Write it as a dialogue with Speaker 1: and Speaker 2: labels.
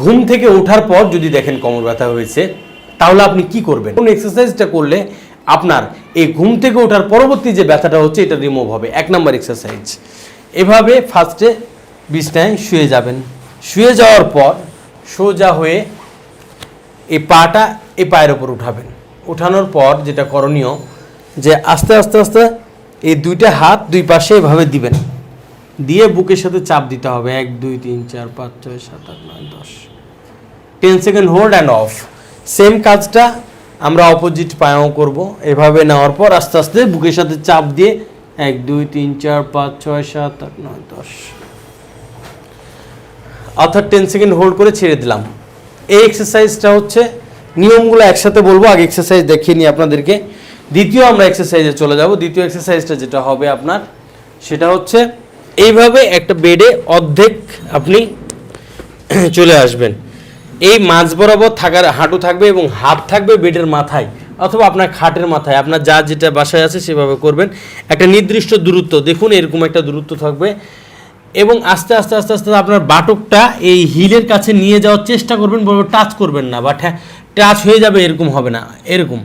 Speaker 1: ঘুম থেকে ওঠার পর যদি দেখেন কোমর ব্যথা হয়েছে তাহলে আপনি কি করবেন কোন এক্সারসাইজটা করলে আপনার এই ঘুম থেকে ওঠার পরবর্তী যে ব্যথাটা হচ্ছে এটা রিমুভ হবে এক নম্বর এক্সারসাইজ এভাবে ফার্স্টে বিছনায় শুয়ে যাবেন শুয়ে যাওয়ার পর সোজা হয়ে এই পাটা এই পায়ের ওপর উঠাবেন উঠানোর পর যেটা করণীয় যে আস্তে আস্তে আস্তে এই দুইটা হাত দুই পাশে এভাবে দিবেন দিয়ে বুকের সাথে চাপ দিতে হবে এক দুই তিন চার পাঁচ ছয় সাত আট নয় দশ ten second hold and off same কাজটা আমরা অপোজিট পায়েও করব এভাবে নেওয়ার পর আস্তে আস্তে বুকের সাথে চাপ দিয়ে এক দুই তিন চার পাঁচ ছয় সাত আট নয় দশ অর্থাৎ টেন সেকেন্ড হোল্ড করে ছেড়ে দিলাম এই এক্সারসাইজটা হচ্ছে নিয়মগুলো একসাথে বলবো আগে এক্সারসাইজ দেখিয়ে নিই আপনাদেরকে দ্বিতীয় আমরা এক্সারসাইজে চলে যাব দ্বিতীয় এক্সারসাইজটা যেটা হবে আপনার সেটা হচ্ছে এইভাবে একটা বেডে অর্ধেক আপনি চলে আসবেন এই মাঝ বরাবর থাকার হাঁটু থাকবে এবং হাত থাকবে বেডের মাথায় অথবা আপনার খাটের মাথায় আপনার যা যেটা বাসায় আছে সেভাবে করবেন একটা নির্দিষ্ট দূরত্ব দেখুন এরকম একটা দূরত্ব থাকবে এবং আস্তে আস্তে আস্তে আস্তে আপনার বাটকটা এই হিলের কাছে নিয়ে যাওয়ার চেষ্টা করবেন বরাবর টাচ করবেন না বা টাচ হয়ে যাবে এরকম হবে না এরকম